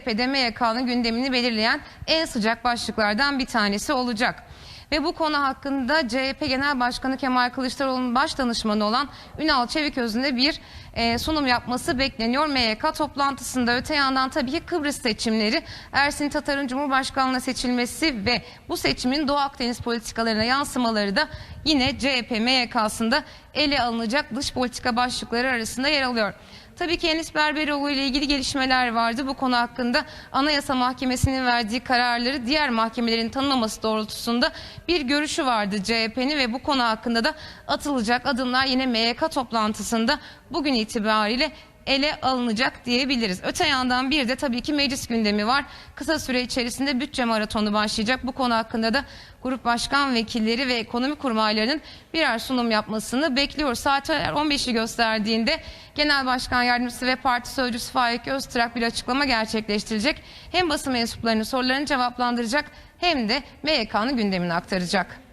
CHP'de MYK'nın gündemini belirleyen en sıcak başlıklardan bir tanesi olacak. Ve bu konu hakkında CHP Genel Başkanı Kemal Kılıçdaroğlu'nun baş danışmanı olan Ünal Çeviköz'ün de bir e, sunum yapması bekleniyor MYK toplantısında. Öte yandan tabii ki Kıbrıs seçimleri, Ersin Tatar'ın Cumhurbaşkanlığına seçilmesi ve bu seçimin Doğu Akdeniz politikalarına yansımaları da yine CHP MYK'sında ele alınacak dış politika başlıkları arasında yer alıyor. Tabii ki Enis Berberoğlu ile ilgili gelişmeler vardı. Bu konu hakkında Anayasa Mahkemesi'nin verdiği kararları diğer mahkemelerin tanımaması doğrultusunda bir görüşü vardı CHP'nin ve bu konu hakkında da atılacak adımlar yine MYK toplantısında bugün itibariyle ele alınacak diyebiliriz. Öte yandan bir de tabii ki meclis gündemi var. Kısa süre içerisinde bütçe maratonu başlayacak. Bu konu hakkında da grup başkan vekilleri ve ekonomi kurmaylarının birer sunum yapmasını bekliyoruz. Saatler 15'i gösterdiğinde Genel Başkan Yardımcısı ve Parti Sözcüsü Faik Öztürk bir açıklama gerçekleştirecek. Hem basın mensuplarının sorularını cevaplandıracak hem de MYK'nın gündemini aktaracak.